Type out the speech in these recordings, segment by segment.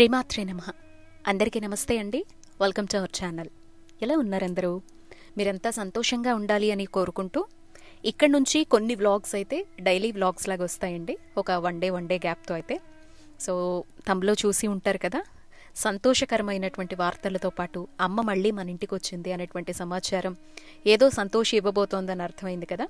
శ్రీమాత్రే నమ. అందరికీ నమస్తే అండి. వెల్కమ్ టు అవర్ ఛానల్ ఎలా ఉన్నారందరూ? మీరంతా సంతోషంగా ఉండాలి అని కోరుకుంటూ ఇక్కడ నుంచి కొన్ని వ్లాగ్స్ అయితే డైలీ వ్లాగ్స్ లాగా వస్తాయండి. ఒక వన్ డే వన్ డే గ్యాప్తో అయితే. సో తమలో చూసి ఉంటారు కదా సంతోషకరమైనటువంటి వార్తలతో పాటు అమ్మ మళ్ళీ మన ఇంటికి వచ్చింది అనేటువంటి సమాచారం ఏదో సంతోషం ఇవ్వబోతోందని అర్థమైంది కదా.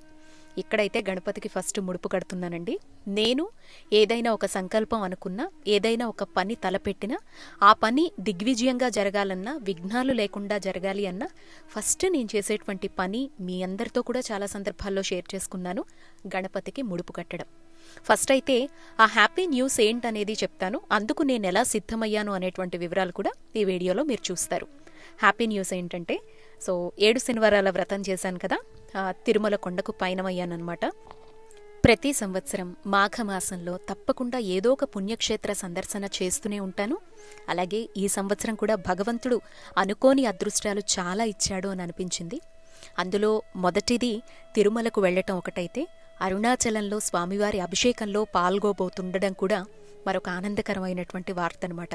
ఇక్కడైతే గణపతికి ఫస్ట్ ముడుపు కడుతున్నానండి. నేను ఏదైనా ఒక సంకల్పం అనుకున్నా ఏదైనా ఒక పని తలపెట్టినా ఆ పని దిగ్విజయంగా జరగాలన్నా విఘ్నాలు లేకుండా జరగాలి అన్నా ఫస్ట్ నేను చేసేటువంటి పని మీ అందరితో కూడా చాలా సందర్భాల్లో షేర్ చేసుకున్నాను గణపతికి ముడుపు కట్టడం. ఫస్ట్ అయితే ఆ హ్యాపీ న్యూస్ ఏంటనేది చెప్తాను. అందుకు నేను ఎలా సిద్ధమయ్యాను అనేటువంటి వివరాలు కూడా ఈ వీడియోలో మీరు చూస్తారు. హ్యాపీ న్యూస్ ఏంటంటే సో ఏడు శనివారాల వ్రతం చేశాను కదా తిరుమల కొండకు పయనమయ్యానమాట ప్రతి సంవత్సరం మాఘమాసంలో తప్పకుండా ఏదో ఒక పుణ్యక్షేత్ర సందర్శన చేస్తూనే ఉంటాను. అలాగే ఈ సంవత్సరం కూడా భగవంతుడు అనుకోని అదృష్టాలు చాలా ఇచ్చాడు అని అనిపించింది. అందులో మొదటిది తిరుమలకు వెళ్ళటం ఒకటైతే అరుణాచలంలో స్వామివారి అభిషేకంలో పాల్గొబోతుండడం కూడా మరొక ఆనందకరమైనటువంటి వార్త అనమాట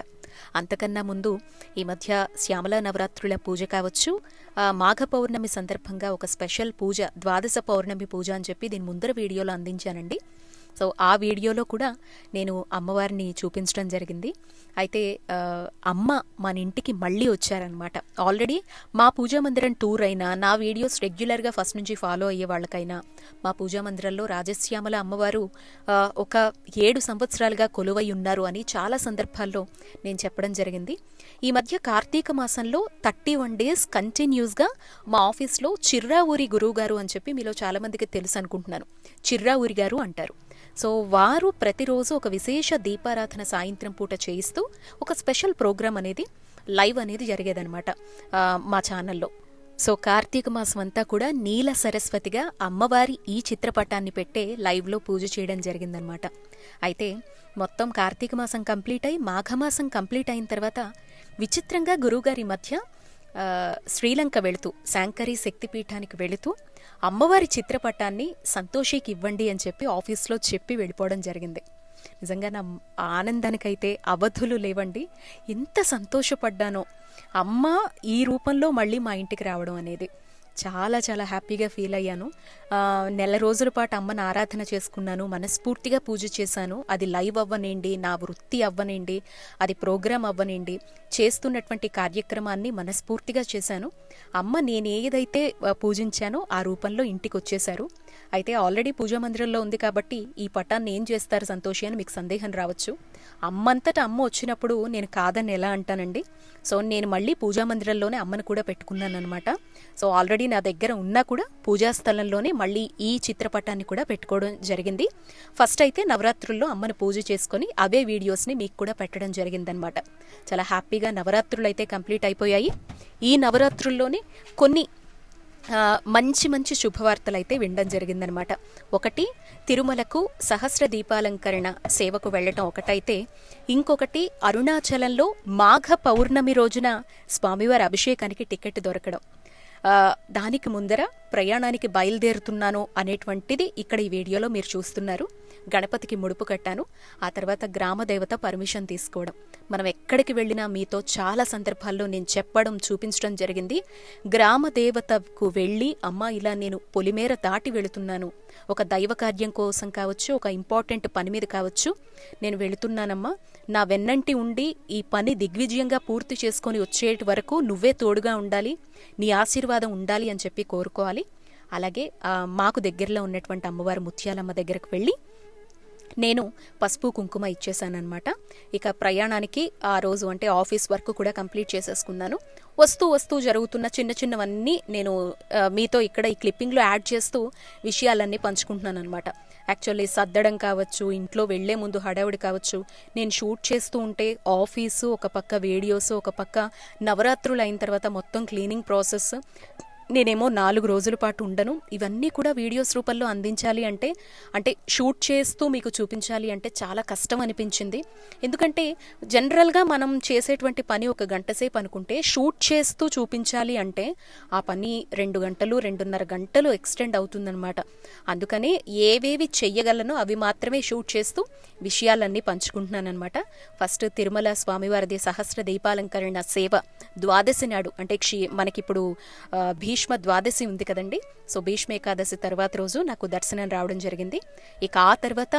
అంతకన్నా ముందు ఈ మధ్య శ్యామల నవరాత్రుల పూజ కావచ్చు మాఘ పౌర్ణమి సందర్భంగా ఒక స్పెషల్ పూజ ద్వాదశ పౌర్ణమి పూజ అని చెప్పి దీని ముందర వీడియోలో అందించానండి. సో ఆ వీడియోలో కూడా నేను అమ్మవారిని చూపించడం జరిగింది. అయితే అమ్మ మన ఇంటికి మళ్ళీ వచ్చారనమాట ఆల్రెడీ మా పూజా మందిరం టూర్ అయినా నా వీడియోస్ రెగ్యులర్గా ఫస్ట్ నుంచి ఫాలో అయ్యే వాళ్ళకైనా మా పూజా మందిరంలో రాజశ్యామల అమ్మవారు ఒక ఏడు సంవత్సరాలుగా కొలువై ఉన్నారు అని చాలా సందర్భాల్లో నేను చెప్పడం జరిగింది. ఈ మధ్య కార్తీక మాసంలో థర్టీ వన్ డేస్ కంటిన్యూస్గా మా ఆఫీస్లో చిర్రా ఊరి గురువు గారు అని చెప్పి మీలో చాలామందికి తెలుసు అనుకుంటున్నాను. చిర్రా ఊరి గారు అంటారు. సో వారు ప్రతిరోజు ఒక విశేష దీపారాధన సాయంత్రం పూట చేయిస్తూ ఒక స్పెషల్ ప్రోగ్రామ్ అనేది లైవ్ అనేది జరిగేదనమాట మా ఛానల్లో. సో కార్తీక మాసం అంతా కూడా నీల సరస్వతిగా అమ్మవారి ఈ చిత్రపటాన్ని పెట్టే లైవ్లో పూజ చేయడం జరిగిందనమాట అయితే మొత్తం కార్తీక మాసం కంప్లీట్ అయి మాఘమాసం కంప్లీట్ అయిన తర్వాత విచిత్రంగా గురువుగారి మధ్య శ్రీలంక వెళుతూ శాంకరి శక్తిపీఠానికి వెళుతూ అమ్మవారి చిత్రపటాన్ని సంతోషికి ఇవ్వండి అని చెప్పి ఆఫీస్లో చెప్పి వెళ్ళిపోవడం జరిగింది. నిజంగా నా ఆనందానికైతే అవధులు లేవండి. ఎంత సంతోషపడ్డానో. అమ్మ ఈ రూపంలో మళ్ళీ మా ఇంటికి రావడం అనేది. చాలా చాలా హ్యాపీగా ఫీల్ అయ్యాను. నెల రోజుల పాటు అమ్మని ఆరాధన చేసుకున్నాను మనస్ఫూర్తిగా పూజ చేశాను. అది లైవ్ అవ్వనండి నా వృత్తి అవ్వనండి అది ప్రోగ్రామ్ అవ్వనండి. చేస్తున్నటువంటి కార్యక్రమాన్ని మనస్ఫూర్తిగా చేశాను. అమ్మ నేను ఏదైతే పూజించానో ఆ రూపంలో ఇంటికి వచ్చేశారు అయితే ఆల్రెడీ పూజా మందిరంలో ఉంది కాబట్టి ఈ పటాన్ని ఏం చేస్తారు సంతోషి అని మీకు సందేహం రావచ్చు. అమ్మంతటా అమ్మ వచ్చినప్పుడు నేను కాదని ఎలా అంటానండి? సో నేను మళ్ళీ పూజా మందిరంలోనే అమ్మను కూడా పెట్టుకున్నాను అనమాట సో ఆల్రెడీ నా దగ్గర ఉన్నా కూడా పూజా స్థలంలోనే మళ్ళీ ఈ చిత్రపటాన్ని కూడా పెట్టుకోవడం జరిగింది. ఫస్ట్ అయితే నవరాత్రుల్లో అమ్మను పూజ చేసుకొని అవే వీడియోస్ని మీకు కూడా పెట్టడం జరిగిందనమాట చాలా హ్యాపీగా నవరాత్రులు అయితే కంప్లీట్ అయిపోయాయి. ఈ నవరాత్రుల్లోనే కొన్ని మంచి మంచి శుభవార్తలు అయితే వినడం జరిగిందనమాట ఒకటి తిరుమలకు సహస్ర దీపాలంకరణ సేవకు వెళ్ళటం ఒకటైతే ఇంకొకటి అరుణాచలంలో మాఘ పౌర్ణమి రోజున స్వామివారి అభిషేకానికి టికెట్ దొరకడం. దానికి ముందర ప్రయాణానికి బయలుదేరుతున్నాను అనేటువంటిది ఇక్కడ ఈ వీడియోలో మీరు చూస్తున్నారు. గణపతికి ముడుపు కట్టాను. ఆ తర్వాత గ్రామ దేవత పర్మిషన్ తీసుకోవడం. మనం ఎక్కడికి వెళ్ళినా మీతో చాలా సందర్భాల్లో నేను చెప్పడం చూపించడం జరిగింది. గ్రామదేవతకు వెళ్ళి అమ్మ ఇలా నేను పొలిమేర దాటి వెళుతున్నాను. ఒక దైవ కార్యం కోసం కావచ్చు ఒక ఇంపార్టెంట్ పని మీద కావచ్చు. నేను వెళుతున్నానమ్మా. నా వెన్నంటి ఉండి ఈ పని దిగ్విజయంగా పూర్తి చేసుకొని వచ్చేటి వరకు నువ్వే తోడుగా ఉండాలి. నీ ఆశీర్వాదం ఉండాలి అని చెప్పి కోరుకోవాలి. అలాగే మాకు దగ్గరలో ఉన్నటువంటి అమ్మవారి ముత్యాలమ్మ దగ్గరకు వెళ్ళి నేను పసుపు కుంకుమ ఇచ్చేసానమాట ఇక ప్రయాణానికి ఆ రోజు అంటే ఆఫీస్ వర్క్ కూడా కంప్లీట్ చేసేసుకున్నాను. వస్తూ వస్తూ జరుగుతున్న చిన్న చిన్నవన్నీ నేను మీతో ఇక్కడ ఈ క్లిప్పింగ్లో యాడ్ చేస్తూ విషయాలన్నీ పంచుకుంటున్నాను అనమాట యాక్చువల్లీ సర్దడం కావచ్చు ఇంట్లో వెళ్ళే ముందు హడావుడి కావచ్చు నేను షూట్ చేస్తూ ఉంటే ఆఫీసు ఒక పక్క వీడియోస్ ఒక పక్క నవరాత్రులు అయిన తర్వాత మొత్తం క్లీనింగ్ ప్రాసెస్ నేనేమో నాలుగు రోజుల పాటు ఉండను. ఇవన్నీ కూడా వీడియోస్ రూపంలో అందించాలి అంటే అంటే షూట్ చేస్తూ మీకు చూపించాలి అంటే చాలా కష్టం అనిపించింది. ఎందుకంటే జనరల్గా మనం చేసేటువంటి పని ఒక గంట సేపు అనుకుంటే షూట్ చేస్తూ చూపించాలి అంటే ఆ పని రెండు గంటలు రెండున్నర గంటలు ఎక్స్టెండ్ అవుతుందన్నమాట. అందుకని ఏవేవి చెయ్యగలనో అవి మాత్రమే షూట్ చేస్తూ విషయాలన్నీ పంచుకుంటున్నానమాట ఫస్ట్ తిరుమల స్వామివారిది సహస్ర దీపాలంకరణ సేవ ద్వాదశి నాడు అంటే క్షీ మనకిప్పుడు భీ భీష్మ ద్వాదశి ఉంది కదండి. సో భీష్మ ఏకాదశి తర్వాత రోజు నాకు దర్శనం రావడం జరిగింది. ఇక ఆ తర్వాత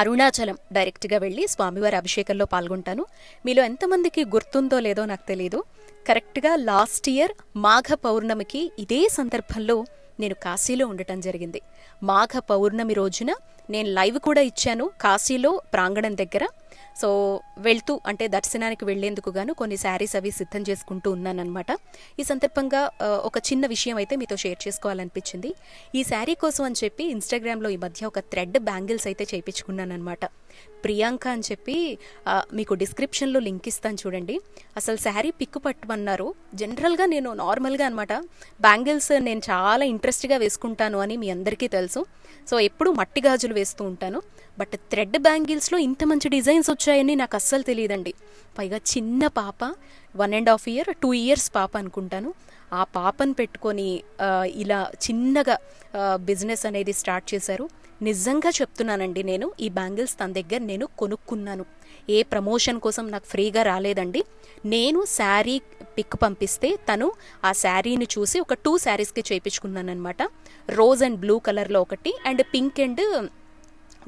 అరుణాచలం డైరెక్ట్గా వెళ్ళి స్వామివారి అభిషేకంలో పాల్గొంటాను. మీలో ఎంతమందికి గుర్తుందో లేదో నాకు తెలియదు కరెక్ట్గా లాస్ట్ ఇయర్ మాఘ పౌర్ణమికి ఇదే సందర్భంలో నేను కాశీలో ఉండటం జరిగింది. మాఘ పౌర్ణమి రోజున నేను లైవ్ కూడా ఇచ్చాను కాశీలో ప్రాంగణం దగ్గర. సో వెళ్తూ అంటే దర్శనానికి వెళ్ళేందుకు గాను కొన్ని శారీస్ అవి సిద్ధం చేసుకుంటూ ఉన్నానన్నమాట. ఈ సందర్భంగా ఒక చిన్న విషయం అయితే మీతో షేర్ చేసుకోవాలనిపించింది. ఈ శారీ కోసం అని చెప్పి ఇన్స్టాగ్రామ్లో ఈ మధ్య ఒక థ్రెడ్ బ్యాంగిల్స్ అయితే చేయించుకున్నానమాట ప్రియాంక అని చెప్పి మీకు డిస్క్రిప్షన్లో లింక్ ఇస్తాను చూడండి. అసలు శారీ పిక్ పట్టమన్నారు. జనరల్గా నేను నార్మల్గా అనమాట బ్యాంగిల్స్ నేను చాలా ఇంట్రెస్ట్గా వేసుకుంటాను అని మీ అందరికీ తెలుసు. సో ఎప్పుడు మట్టి గాజులు వేస్తూ ఉంటాను. బట్ థ్రెడ్ బ్యాంగిల్స్లో ఇంత మంచి డిజైన్స్ వచ్చాయని నాకు అస్సలు తెలియదండి. పైగా చిన్న పాప one and half year two years పాప అనుకుంటాను. ఆ పాపను పెట్టుకొని ఇలా చిన్నగా బిజినెస్ అనేది స్టార్ట్ చేశారు. నిజంగా చెప్తున్నానండి నేను. ఈ బ్యాంగిల్స్ తన దగ్గర నేను కొనుక్కున్నాను. ఏ ప్రమోషన్ కోసం నాకు ఫ్రీగా రాలేదండి. నేను శారీ పిక్ పంపిస్తే తను ఆ శారీని చూసి ఒక టూ శారీస్కి చేయించుకున్నాను అనమాట రోజ్ అండ్ బ్లూ కలర్లో ఒకటి and pink and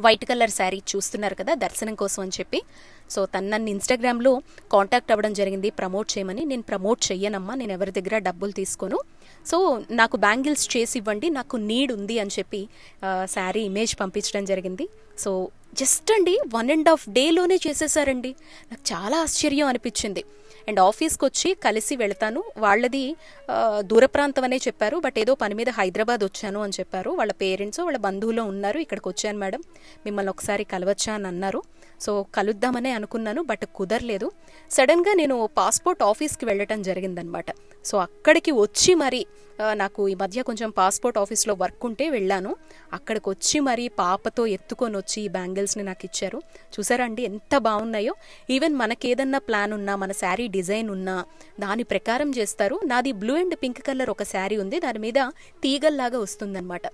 white colour sari చూస్తున్నారు కదా దర్శనం కోసం అని చెప్పి. సో తను నన్ను ఇన్స్టాగ్రామ్లో కాంటాక్ట్ అవ్వడం జరిగింది. ప్రమోట్ చేయమని. నేను ప్రమోట్ చెయ్యనమ్మా. నేను ఎవరి దగ్గర డబ్బులు తీసుకోను. సో నాకు బ్యాంగిల్స్ చేసి ఇవ్వండి నాకు నీడ్ ఉంది అని చెప్పి శారీ ఇమేజ్ పంపించడం జరిగింది. సో జస్ట్ అండి వన్ అండ్ హాఫ్ డేలోనే చేసేసారండి. నాకు చాలా ఆశ్చర్యం అనిపించింది. అండ్ ఆఫీస్కి వచ్చి కలిసి వెళ్తాను. వాళ్ళది దూర ప్రాంతం అనే చెప్పారు. బట్ ఏదో పని మీద హైదరాబాద్ వచ్చాను అని చెప్పారు. వాళ్ళ పేరెంట్స్ వాళ్ళ బంధువులు ఉన్నారు. ఇక్కడికి వచ్చాను మేడం. మిమ్మల్ని ఒకసారి కలవచ్చా అని అన్నారు. సో కలుద్దామనే అనుకున్నాను బట్ కుదరలేదు. సడన్గా నేను పాస్పోర్ట్ ఆఫీస్కి వెళ్ళటం జరిగిందనమాట. సో అక్కడికి వచ్చి మరి నాకు ఈ మధ్య కొంచెం పాస్పోర్ట్ ఆఫీస్లో వర్క్ ఉంటే వెళ్ళాను. అక్కడికి వచ్చి మరి పాపతో ఎత్తుకొని వచ్చి ఈ బ్యాంగిల్స్ని నాకు ఇచ్చారు. చూసారా అండి ఎంత బాగున్నాయో. ఈవెన్ మనకేదన్నా ప్లాన్ ఉన్నా మన శారీ డిజైన్ ఉన్నా దాని ప్రకారం చేస్తారు. నాది బ్లూ అండ్ పింక్ కలర్ ఒక శారీ ఉంది. దాని మీద తీగల్లాగా వస్తుందన్నమాట.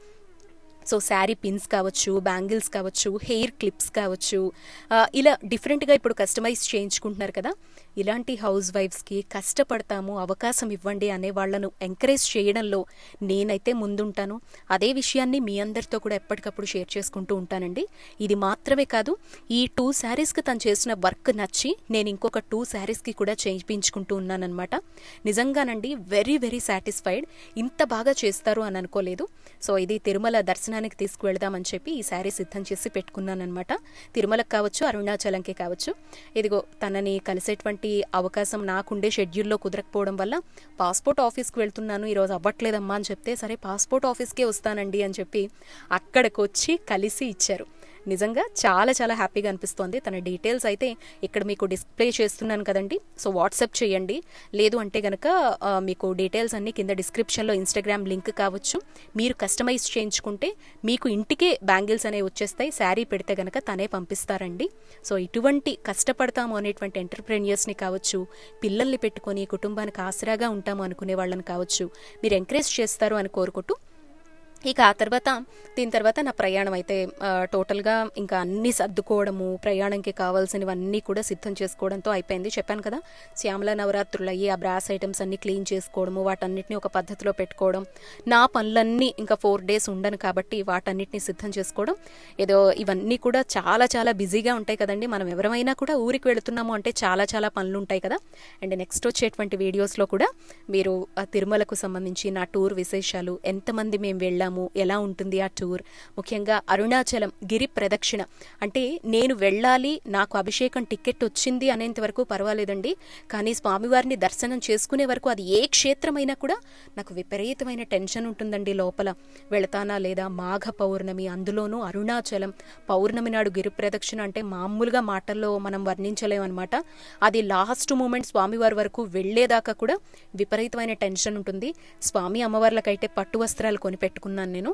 సో శారీ పిన్స్ కావచ్చు బ్యాంగిల్స్ కావచ్చు హెయిర్ క్లిప్స్ కావచ్చు ఇలా డిఫరెంట్గా ఇప్పుడు కస్టమైజ్ చేయించుకుంటున్నారు కదా. ఇలాంటి హౌస్ వైఫ్స్కి కష్టపడతాము అవకాశం ఇవ్వండి అనే వాళ్ళను ఎంకరేజ్ చేయడంలో నేనైతే ముందుంటాను. అదే విషయాన్ని మీ అందరితో కూడా ఎప్పటికప్పుడు షేర్ చేసుకుంటూ ఉంటానండి. ఇది మాత్రమే కాదు ఈ టూ శారీస్కి తను చేసిన వర్క్ నచ్చి నేను ఇంకొక టూ శారీస్కి కూడా చేయించుకుంటూ ఉన్నానన్నమాట. నిజంగానండి వెరీ వెరీ సాటిస్ఫైడ్. ఇంత బాగా చేస్తారు అని అనుకోలేదు. సో ఇది తిరుమల దర్శనానికి తీసుకువెళ్దామని చెప్పి ఈ శారీ సిద్ధం చేసి పెట్టుకున్నానమాట తిరుమలకు కావచ్చు అరుణాచలంకి కావచ్చు. ఇదిగో తనని కలిసేటువంటి అవకాశం నాకుండే షెడ్యూల్లో కుదరకపోవడం వల్ల పాస్పోర్ట్ ఆఫీస్కి వెళ్తున్నాను ఈరోజు అవ్వట్లేదమ్మా అని చెప్తే సరే పాస్పోర్ట్ ఆఫీస్కే వస్తానండి అని చెప్పి అక్కడికి వచ్చి కలిసి ఇచ్చారు. నిజంగా చాలా చాలా హ్యాపీగా అనిపిస్తోంది. తన డీటెయిల్స్ అయితే ఇక్కడ మీకు డిస్ప్లే చేస్తున్నాను కదండి. సో వాట్సాప్ చేయండి. లేదు అంటే కనుక మీకు డీటెయిల్స్ అన్ని కింద డిస్క్రిప్షన్లో ఇన్స్టాగ్రామ్ లింక్ కావచ్చు. మీరు కస్టమైజ్ చేయించుకుంటే మీకు ఇంటికే బ్యాంగిల్స్ అనేవి వచ్చేస్తాయి. శారీ పెడితే కనుక తనే పంపిస్తారండి. సో ఇటువంటి కష్టపడతాము అనేటువంటి ఎంటర్ప్రెన్యూర్స్ని కావచ్చు పిల్లల్ని పెట్టుకొని కుటుంబానికి ఆసరాగా ఉంటాము అనుకునే వాళ్ళని కావచ్చు మీరు ఎంకరేజ్ చేస్తారు అని కోరుకుంటూ ఇక ఆ తర్వాత దీని తర్వాత నా ప్రయాణం అయితే టోటల్గా ఇంకా అన్ని సర్దుకోవడము ప్రయాణంకి కావాల్సినవన్నీ కూడా సిద్ధం చేసుకోవడంతో అయిపోయింది. చెప్పాను కదా శ్యామల నవరాత్రులు అయ్యి ఆ బ్రాస్ ఐటమ్స్ అన్ని క్లీన్ చేసుకోవడము వాటన్నిటిని ఒక పద్ధతిలో పెట్టుకోవడం నా పనులన్నీ ఇంకా ఫోర్ డేస్ ఉండను కాబట్టి వాటన్నిటిని సిద్ధం చేసుకోవడం ఏదో ఇవన్నీ కూడా చాలా చాలా బిజీగా ఉంటాయి కదండి. మనం ఎవరైనా కూడా ఊరికి వెళుతున్నాము అంటే చాలా చాలా పనులు ఉంటాయి కదా. అండ్ నెక్స్ట్ వచ్చేటువంటి వీడియోస్లో కూడా మీరు ఆ తిరుమలకు సంబంధించి నా టూర్ విశేషాలు ఎంతమంది మేము వెళ్ళాము వెళ్ళాము ఎలా ఉంటుంది ఆ టూర్? ముఖ్యంగా అరుణాచలం గిరి ప్రదక్షిణ. అంటే నేను వెళ్ళాలి నాకు అభిషేకం టికెట్ వచ్చింది అనేంత వరకు పర్వాలేదండి. కానీ స్వామివారిని దర్శనం చేసుకునే వరకు అది ఏ క్షేత్రమైనా కూడా నాకు విపరీతమైన టెన్షన్ ఉంటుందండి లోపల. వెళతానా లేదా మాఘ పౌర్ణమి అందులోనూ అరుణాచలం పౌర్ణమి నాడు గిరి ప్రదక్షిణ అంటే మామూలుగా మాటల్లో మనం వర్ణించలేమన్నమాట. అది లాస్ట్ మూమెంట్ స్వామివారి వరకు వెళ్ళేదాకా కూడా విపరీతమైన టెన్షన్ ఉంటుంది. స్వామి అమ్మవార్లకైతే పట్టు వస్త్రాలు కొని పెట్టుకున్నాను నేను.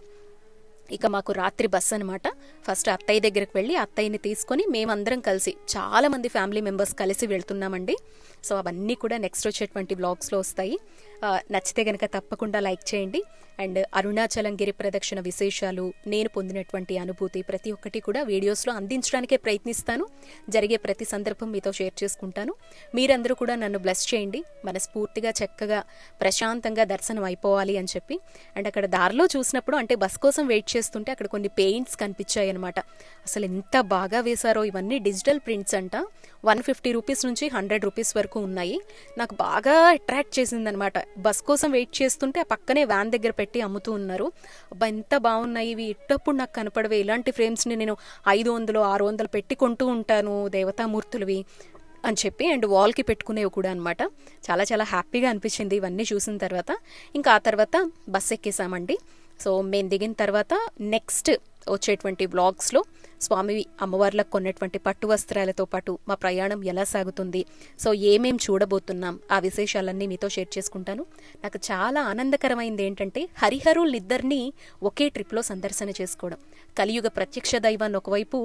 ఇక మాకు రాత్రి బస్ అనమాట ఫస్ట్ అత్తయ్య దగ్గరికి వెళ్ళి అత్తయ్యని తీసుకొని మేమందరం కలిసి చాలా మంది ఫ్యామిలీ మెంబర్స్ కలిసి వెళ్తున్నామండి. సో అవన్నీ కూడా నెక్స్ట్ వచ్చేటువంటి బ్లాగ్స్లో వస్తాయి. నచ్చితే కనుక తప్పకుండా లైక్ చేయండి. అండ్ అరుణాచలం గిరి ప్రదక్షిణ విశేషాలు నేను పొందినటువంటి అనుభూతి ప్రతి ఒక్కటి కూడా వీడియోస్లో అందించడానికే ప్రయత్నిస్తాను. జరిగే ప్రతి సందర్భం మీతో షేర్ చేసుకుంటాను. మీరందరూ కూడా నన్ను బ్లెస్ చేయండి. మనస్ఫూర్తిగా చక్కగా ప్రశాంతంగా దర్శనం అయిపోవాలి అని చెప్పి. అండ్ అక్కడ దారిలో చూసినప్పుడు అంటే బస్ కోసం వెయిట్ చేస్తుంటే అక్కడ కొన్ని పెయింట్స్ కనిపించాయి అనమాట అసలు ఎంత బాగా వేశారో. ఇవన్నీ డిజిటల్ ప్రింట్స్ అంట. వన్ ఫిఫ్టీ రూపీస్ నుంచి హండ్రెడ్ రూపీస్ వరకు ఉన్నాయి. నాకు బాగా అట్రాక్ట్ చేసిందనమాట బస్ కోసం వెయిట్ చేస్తుంటే ఆ పక్కనే వ్యాన్ దగ్గర పెట్టి అమ్ముతూ ఉన్నారు. అబ్బా ఎంత బాగున్నాయి ఇవి. ఇట్టప్పుడు నాకు కనపడవే. ఇలాంటి ఫ్రేమ్స్ని నేను ఐదు వందలు ఆరు వందలు పెట్టి కొంటూ ఉంటాను దేవతామూర్తులవి అని చెప్పి అండ్ వాల్కి పెట్టుకునేవి కూడా అనమాట చాలా చాలా హ్యాపీగా అనిపించింది ఇవన్నీ చూసిన తర్వాత. ఇంకా ఆ తర్వాత బస్ ఎక్కేసామండి. సో మేము దిగిన తర్వాత నెక్స్ట్ వచ్చేటువంటి వ్లాగ్స్లో స్వామి అమ్మవార్లకు కొన్నటువంటి పట్టు వస్త్రాలతో పాటు మా ప్రయాణం ఎలా సాగుతుంది? సో ఏమేం చూడబోతున్నాం? ఆ విశేషాలన్నీ మీతో షేర్ చేసుకుంటాను. నాకు చాలా ఆనందకరమైంది ఏంటంటే హరిహరులిద్దరినీ ఒకే ట్రిప్లో సందర్శన చేసుకోవడం. కలియుగ ప్రత్యక్ష దైవాన్ని ఒకవైపు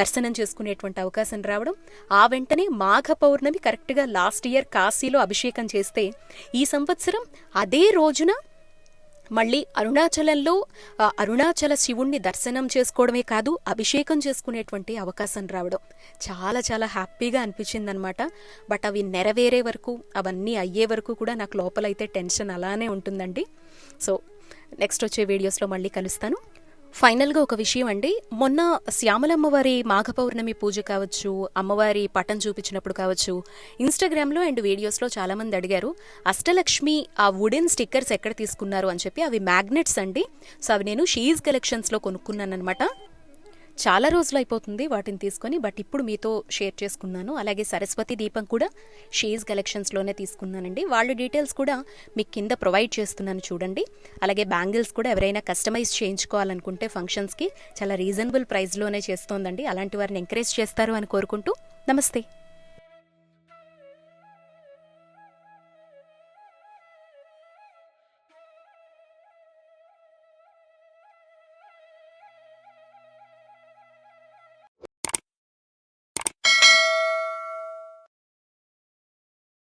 దర్శనం చేసుకునేటువంటి అవకాశం రావడం. ఆ వెంటనే మాఘ పౌర్ణమి కరెక్ట్గా లాస్ట్ ఇయర్ కాశీలో అభిషేకం చేస్తే ఈ సంవత్సరం అదే రోజున మళ్ళీ అరుణాచలంలో అరుణాచల శివుణ్ణి దర్శనం చేసుకోవడమే కాదు అభిషేకం చేసుకునేటువంటి అవకాశం రావడం. చాలా చాలా హ్యాపీగా అనిపించింది అనమాట బట్ అవి నెరవేరే వరకు అవన్నీ అయ్యే వరకు కూడా నాకు లోపలైతే టెన్షన్ అలానే ఉంటుందండి. సో నెక్స్ట్ వచ్చే వీడియోస్లో మళ్ళీ కలుస్తాను. ఫైనల్గా ఒక విషయం అండి. మొన్న శ్యామలమ్మవారి మాఘ పౌర్ణమి పూజ కావచ్చు అమ్మవారి పటం చూపించినప్పుడు కావచ్చు ఇన్స్టాగ్రామ్లో అండ్ వీడియోస్లో చాలామంది అడిగారు అష్టలక్ష్మి ఆ వుడెన్ స్టిక్కర్స్ ఎక్కడ తీసుకున్నారు? అని చెప్పి. అవి మ్యాగ్నెట్స్ అండి. సో అవి నేను షీజ్ కలెక్షన్స్లో కొనుక్కున్నాను అనమాట చాలా రోజులు అయిపోతుంది వాటిని తీసుకొని బట్ ఇప్పుడు మీతో షేర్ చేసుకున్నాను. అలాగే సరస్వతి దీపం కూడా షేజ్ కలెక్షన్స్లోనే తీసుకున్నానండి. వాళ్ళ డీటెయిల్స్ కూడా మీకు కింద ప్రొవైడ్ చేస్తున్నాను చూడండి. అలాగే బ్యాంగిల్స్ కూడా ఎవరైనా కస్టమైజ్ చేయించుకోవాలనుకుంటే ఫంక్షన్స్కి చాలా రీజనబుల్ ప్రైస్లోనే చేస్తోందండి. అలాంటి వారిని ఎంకరేజ్ చేస్తారు అని కోరుకుంటూ నమస్తే.